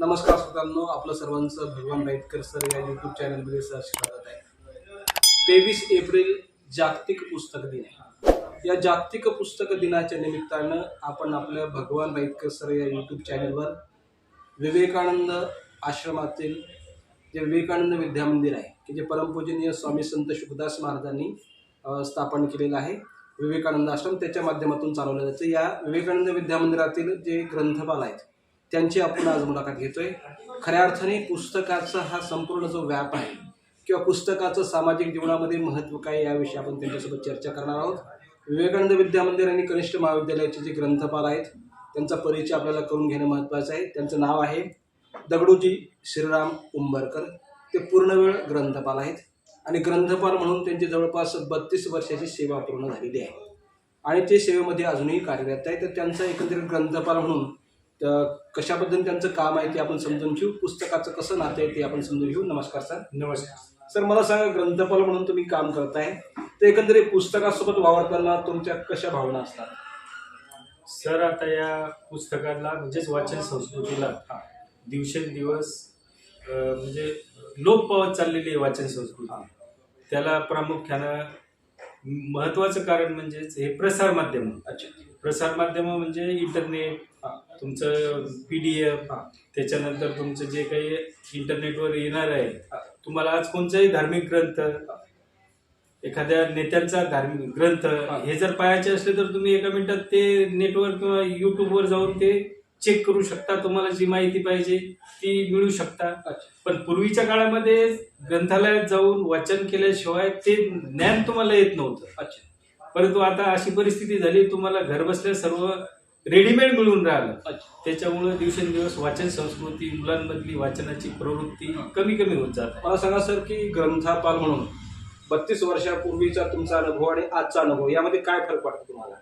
नमस्कार श्रोतांनो आपलं सर्वांचं भगवान राईतकर सर या युट्यूब चॅनलमध्ये सर स्वागत आहे. तेवीस एप्रिल जागतिक पुस्तक दिन आहे. या जागतिक पुस्तक दिनाच्या निमित्तानं आपण आपल्या भगवान राईतकर सर या युट्यूब चॅनलवर विवेकानंद आश्रमातील जे विवेकानंद विद्यामंदिर आहे की जे परमपूजनीय स्वामी संत शुभदास महाराजांनी स्थापन केलेलं आहे विवेकानंद आश्रम त्याच्या माध्यमातून चालवलं जातं. या विवेकानंद विद्यामंदिरातील जे ग्रंथपाल आहेत त्यांची आपण आज मुलाखत घेतोय. खऱ्या अर्थाने पुस्तकाचा हा संपूर्ण जो व्याप आहे किंवा पुस्तकाचं सामाजिक जीवनामध्ये महत्त्व काय याविषयी आपण त्यांच्यासोबत चर्चा करणार आहोत. विवेकानंद विद्यामंदिर आणि कनिष्ठ महाविद्यालयाचे जे ग्रंथपाल आहेत त्यांचा परिचय आपल्याला करून घेणं महत्त्वाचं आहे. त्यांचं नाव आहे दगडूजी श्रीराम उंबरकर. ते पूर्णवेळ ग्रंथपाल आहेत आणि ग्रंथपाल म्हणून त्यांची जवळपास बत्तीस वर्षाची सेवा पूर्ण झालेली आहे. आणि ते सेवेमध्ये अजूनही कार्यरत आहे तर त्यांचं एकंदरीत ग्रंथपाल म्हणून तर कशा त्यांचं काम आहे ते आपण समजून घेऊ. पुस्तकाचं कसं नातं आहे ते आपण समजून घेऊ. नमस्कार सर. नमस्कार. सर मला सांगा ग्रंथपाल म्हणून तुम्ही काम करताय. तर एकंदरीत पुस्तकासोबत वावरताना तुमच्या कशा भावना असतात? सर आता या पुस्तकाला म्हणजेच वाचन संस्कृतीला दिवसेंदिवस म्हणजे लोप पावत चाललेली आहे वाचन संस्कृती. त्याला प्रामुख्यानं महत्वाचं कारण म्हणजेच हे प्रसार माध्यम अच्छा. प्रसार माध्यम म्हणजे इंटरनेट तुमचं पी डी एफ त्याच्यानंतर तुमचं जे काही इंटरनेटवर येणार आहे तुम्हाला आज कोणताही धार्मिक ग्रंथ एखाद्या नेत्यांचा धार्मिक ग्रंथ हे जर पाहायचे असले तर तुम्ही एका मिनिटात ते नेटवर किंवा युट्यूबवर जाऊन ते चेक करू शकता. तुम्हाला जी माहिती पाहिजे ती मिळू शकता. पण पूर्वीच्या काळामध्ये ग्रंथालयात जाऊन वाचन केल्याशिवाय ते ज्ञान तुम्हाला येत नव्हतं. अच्छा. परंतु आता अशी परिस्थिती झाली तुम्हाला घर बसल्या सर्व रेडीमेड मिळून राहिलं. त्याच्यामुळे दिवसेंदिवस वाचन संस्कृती मुलांमधली वाचनाची प्रवृत्ती कमी कमी होत जात मला सांगा सर की ग्रंथपाल म्हणून बत्तीस वर्षापूर्वीचा तुमचा अनुभव आणि आजचा अनुभव यामध्ये काय फरक वाटतो तुम्हाला?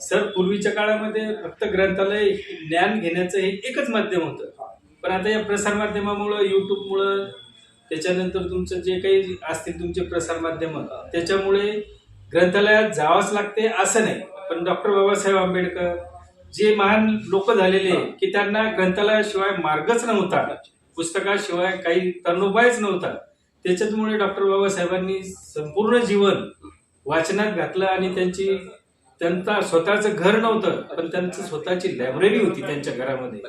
सर पूर्वीच्या काळामध्ये फक्त ग्रंथालय ज्ञान घेण्याचं हे एकच माध्यम होतं. पण आता या प्रसार माध्यमामुळं युट्यूबमुळं त्याच्यानंतर तुमचं जे काही असतील तुमचे प्रसार माध्यम त्याच्यामुळे ग्रंथालयात जावंच लागते असं नाही. पण डॉक्टर बाबासाहेब आंबेडकर जे महान लोक झालेले की त्यांना ग्रंथालयाशिवाय मार्गच नव्हता. पुस्तकाशिवाय काही तरणोपायच नव्हता. त्याच्यामुळे डॉक्टर बाबासाहेबांनी संपूर्ण जीवन वाचनात घातलं आणि त्यांची त्यांचा स्वतःचं घर नव्हतं पण त्यांचं स्वतःची लायब्ररी होती त्यांच्या घरामध्ये.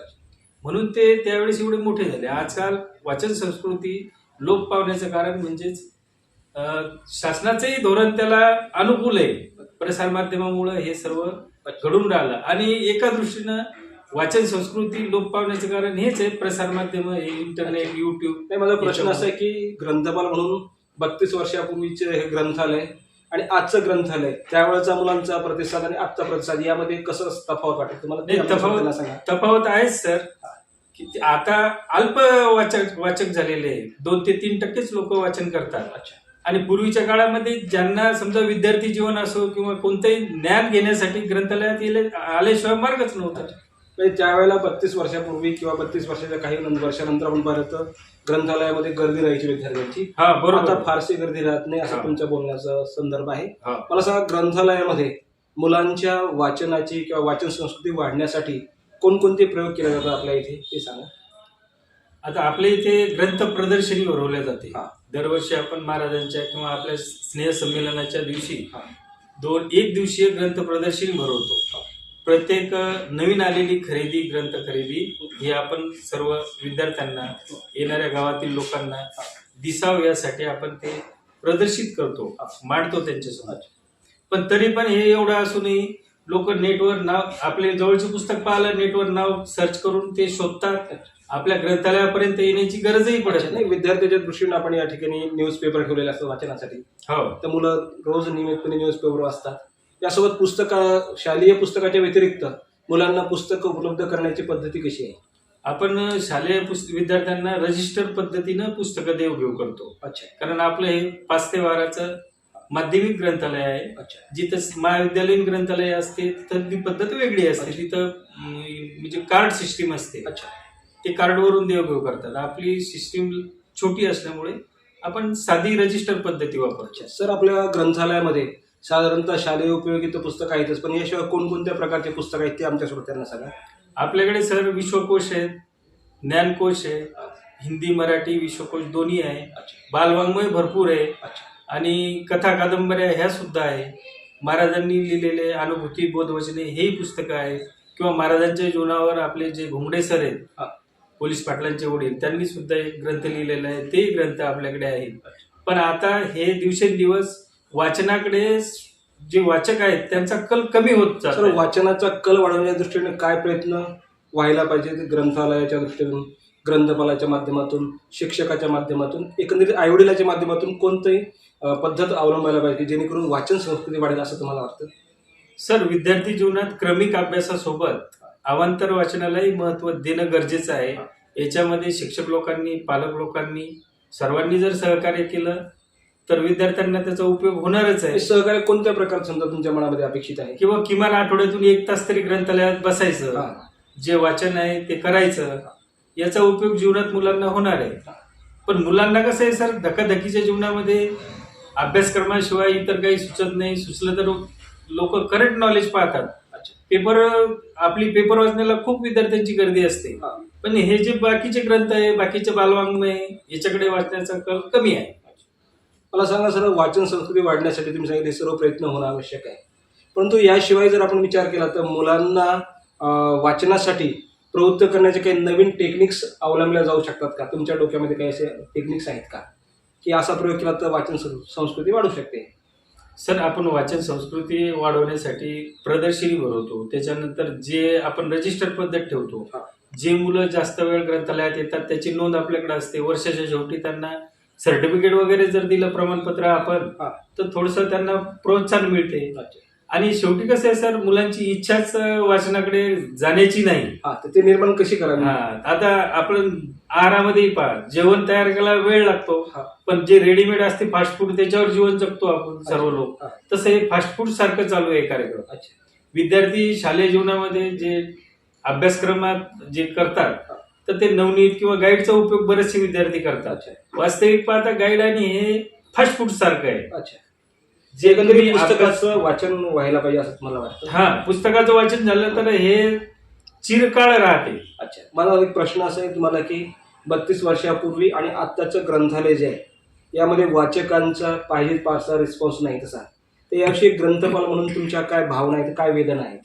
म्हणून ते त्यावेळेस एवढे मोठे झाले. आजकाल वाचन संस्कृती लोप पावण्याचं कारण म्हणजेच शासनाचंही धोरण त्याला अनुकूल आहे. प्रसार माध्यमामुळे हे सर्व घडून राहिलं. आणि एका दृष्टीनं वाचन संस्कृती लोप पावण्याचं कारण हेच आहे. प्रसार माध्यम हे इंटरनेट युट्यूब नाही माझा प्रश्न असा आहे की ग्रंथपाल म्हणून बत्तीस वर्षापूर्वीचे हे ग्रंथालय आणि आजचं ग्रंथालय त्यावेळेचा मुलांचा प्रतिसाद आणि आजचा प्रतिसाद यामध्ये कसं तफावत वाटत तुम्हाला तफावत- तफावत आहेच सर. की आता अल्प वाचक वाचक झालेले आहे दोन ते तीन टक्केच लोक वाचन करतात. अच्छा. आणि पूर्वीच्या काळामध्ये ज्यांना समजा विद्यार्थी जीवन असो किंवा कोणतंही ज्ञान घेण्यासाठी ग्रंथालयात येले आल्याशिवाय मार्गच नव्हता म्हणजे त्यावेळेला बत्तीस वर्षापूर्वी किंवा बत्तीस वर्षाच्या काही वर्षानंतर आपण पाहिलं तर ग्रंथालयामध्ये गर्दी राहायची विद्यार्थ्यांची हा आता बरोबर फारशी गर्दी राहत नाही असं. तुमच्या बोलण्याचा संदर्भ आहे. मला सांगा ग्रंथालयामध्ये मुलांच्या वाचनाची किंवा वाचन संस्कृती वाढण्यासाठी कोणकोणते प्रयोग केले जातात आपल्या इथे ते सांगा आता आपल्या इथे ग्रंथ प्रदर्शनी भरवल्या जाते. दरवर्षी आपण महाराजांच्या किंवा आपल्या स्नेह संमेलनाच्या दिवशी. दोन एक दिवसीय ग्रंथ प्रदर्शनी भरवतो. प्रत्येक नवीन आलेली खरेदी ग्रंथ खरेदी ही आपण सर्व विद्यार्थ्यांना येणाऱ्या गावातील लोकांना दिसावं यासाठी आपण ते प्रदर्शित करतो मांडतो त्यांच्यासमोर. पण तरी पण हे एवढं असूनही लोक नेटवर नाव आपले जवळचे पुस्तक पाहिलं नेटवर नाव सर्च करून ते शोधतात. आपल्या ग्रंथालयापर्यंत येण्याची गरजही पडत नाही. नाही विद्यार्थ्याच्या दृष्टीने आपण या ठिकाणी न्यूज पेपर ठेवलेले असतात वाचनासाठी. हो. तर मुलं रोज नियमितपणे न्यूज पेपर वाचतात. यासोबत पुस्तक शालेय पुस्तकाच्या व्यतिरिक्त मुलांना पुस्तकं उपलब्ध करण्याची पद्धती कशी आहे? आपण शालेय विद्यार्थ्यांना रजिस्टर पद्धतीनं पुस्तकं देवघेव करतो. अच्छा. कारण आपलं हे पाच ते बाराचं माध्यमिक ग्रंथालय आहे. जिथं महाविद्यालयीन ग्रंथालय असते तिथं ती पद्धत वेगळी असते. तिथं म्हणजे कार्ड सिस्टीम असते. अच्छा. ते कार्डवरून देवघेव करतात. आपली सिस्टीम छोटी असल्यामुळे आपण साधी रजिस्टर पद्धती वापरतो. अच्छा. सर आपल्या ग्रंथालयामध्ये साधारणतः शालेय उपयोगी तर पुस्तक आहेतच पण याशिवाय कोणकोणत्या प्रकारचे पुस्तक आहेत ते आमच्या श्रोत्यांना सांगा. आपल्याकडे सर विश्वकोश आहेत ज्ञानकोश आहे हिंदी मराठी विश्वकोश दोन्ही आहे. बालवाङ्मय भरपूर आहे. अच्छा. आणि कथा कादंबऱ्या ह्या सुद्धा आहे. महाराजांनी लिहिलेले अनुभूती बोधवचने हेही पुस्तकं आहेत. किंवा महाराजांच्या जीवनावर आपले जे घोंगडे सर आहेत पोलीस पाटलांचे वडील त्यांनी सुद्धा एक ग्रंथ लिहिलेला आहे. तेही ग्रंथ आपल्याकडे आहेत. पण आता हे दिवसेंदिवस वाचनाकडे जे वाचक आहेत त्यांचा कल कमी होत सर वाचनाचा कल वाढवण्याच्या दृष्टीने काय प्रयत्न व्हायला पाहिजे ग्रंथालयाच्या दृष्टीने ग्रंथपालाच्या माध्यमातून शिक्षकाच्या माध्यमातून एकंदरीत आईवडिलाच्या माध्यमातून कोणतंही पद्धत अवलंबायला पाहिजे जेणेकरून वाचन संस्कृती वाढेल असं तुम्हाला वाटतं? सर विद्यार्थी जीवनात क्रमिक अभ्यासासोबत अवांतर वाचनालाही महत्त्व देणं गरजेचं आहे. याच्यामध्ये शिक्षक लोकांनी पालक लोकांनी सर्वांनी जर सहकार्य केलं तर विद्यार्थ्यांना त्याचा उपयोग होणारच आहे. सहकार्य कोणत्या प्रकारचं समजा तुमच्या मनामध्ये अपेक्षित आहे? किंवा किमान आठवड्यातून एक तास तरी ग्रंथालयात बसायचं. जे वाचन आहे ते करायचं याचा उपयोग जीवनात मुलांना होणार आहे. पण मुलांना कसं आहे सर धकाधकीच्या जीवनामध्ये अभ्यासक्रमाशिवाय इतर काही सुचत नाही. सुचलं तर लोक करंट नॉलेज पाहतात. अच्छा. पेपर आपली पेपर वाचण्याला खूप विद्यार्थ्यांची गर्दी असते. पण हे जे बाकीचे ग्रंथ आहे बाकीचे बालवाङ्मय याच्याकडे वाचण्याचा कल कमी आहे. मला सांगा सर वाचन संस्कृती वाढण्यासाठी तुम्ही सांगितले सर्व प्रयत्न होणं आवश्यक आहे. परंतु याशिवाय जर आपण विचार केला तर मुलांना वाचनासाठी प्रवृत्त करण्याचे काही नवीन टेक्निक्स अवलंबल्या जाऊ शकतात का? तुमच्या डोक्यामध्ये काही असे टेक्निक्स आहेत का? की असा प्रयोग केला तर वाचन संस्कृती वाढू शकते. सर आपण वाचन संस्कृती वाढवण्यासाठी प्रदर्शनी भरवतो त्याच्यानंतर जे आपण रजिस्टर पद्धत ठेवतो. जे मुलं जास्त वेळ ग्रंथालयात येतात त्याची नोंद आपल्याकडे असते. वर्षाच्या शेवटी त्यांना सर्टिफिकेट वगैरे जर दिलं प्रमाणपत्र आपण. तर थोडंसं त्यांना प्रोत्साहन मिळते. आणि शेवटी कसं आहे सर मुलांची इच्छाच वाचनाकडे जाण्याची नाही. हा तर ते निर्माण कशी करावी? हा आता आपण आहारामध्येही पहा जेवण तयार करायला वेळ लागतो. हा. पण जे रेडीमेड असते फास्ट फूड त्याच्यावर जीवन जगतो आपण सर्व लोक. हा. तसं हे फास्ट फूड सारखं चालू आहे कार्यक्रम. अच्छा. विद्यार्थी शालेय जीवनामध्ये जे अभ्यासक्रमात जे करतात. तर ते नवनीत किंवा गाईडचा उपयोग बरेचसे विद्यार्थी करतात. अच्छा. वास्तविक पाहता गाईड आणि हे फास्ट फूड सारखं आहे. अच्छा. जे एकंदरीत पुस्तकाचं वाचन व्हायला पाहिजे असं मला वाटतं? हा पुस्तकाचं वाचन झालं तर हे चिरकाळ राहते. अच्छा मला एक प्रश्न असा आहे तुम्हाला की बत्तीस वर्षापूर्वी आणि आत्ताचं ग्रंथालय जे आहे यामध्ये वाचकांचा पाहिजे फारसा रिस्पॉन्स नाही तसा. तर याविषयी ग्रंथपाल म्हणून तुमच्या काय भावना आहेत काय वेदना आहेत?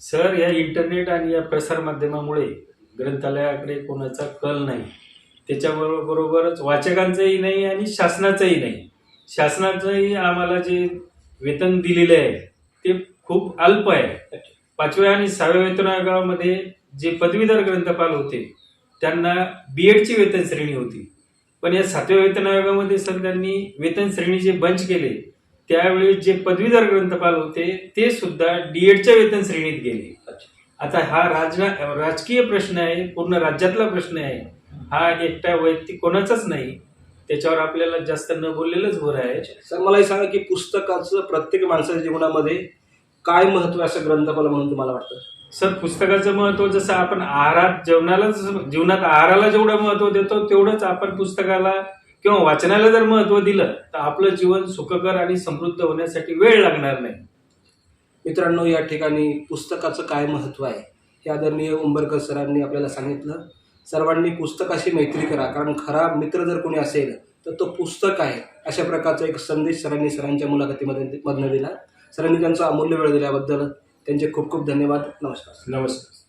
सर या इंटरनेट आणि या प्रसार माध्यमामुळे ग्रंथालयाकडे कोणाचा कल नाही. त्याच्याबरोबरच वाचकांचंही नाही आणि शासनाचंही नाही. शासनाचंही आम्हाला जे वेतन दिलेलं आहे ते खूप अल्प आहे. पाचव्या आणि सहाव्या वेतन आयोगामध्ये जे पदवीधर ग्रंथपाल होते त्यांना बी एडची वेतन श्रेणी होती. पण या सातव्या वेतन आयोगामध्ये सर त्यांनी वेतन श्रेणी जे बंच केले त्यावेळी जे पदवीधर ग्रंथपाल होते ते सुद्धा डी एडच्या वेतन श्रेणीत गेले. आता हा राज राजकीय प्रश्न आहे पूर्ण राज्यातला प्रश्न आहे. हा एकटा वैयक्तिक कोणाचाच नाही. त्याच्यावर आपल्याला जास्त न बोललेलंच बरं आहे. सर मला हे सांगा की पुस्तकाचं प्रत्येक माणसाच्या जीवनामध्ये काय महत्त्व असं ग्रंथपाल म्हणून तुम्हाला वाटतं? सर पुस्तकाचं महत्त्व जसं आपण आहारात जेवणाला जीवनात आहाराला जेवढं महत्त्व देतो तेवढंच आपण पुस्तकाला किंवा वाचनाला जर महत्त्व दिलं तर आपलं जीवन सुखकर आणि समृद्ध होण्यासाठी वेळ लागणार नाही. मित्रांनो या ठिकाणी पुस्तकाचं काय महत्त्व आहे हे आदरणीय उंबरकर सरांनी आपल्याला सांगितलं. सर्वांनी पुस्तकाशी मैत्री करा. कारण खरा मित्र जर कोणी असेल तर तो पुस्तक आहे. अशा प्रकारचा एक संदेश सरांनी सरांच्या मुलाखतीमध्ये मधनं दिला. सरांनी त्यांचा अमूल्य वेळ दिल्याबद्दल त्यांचे खूप खूप धन्यवाद. नमस्कार. नमस्कार.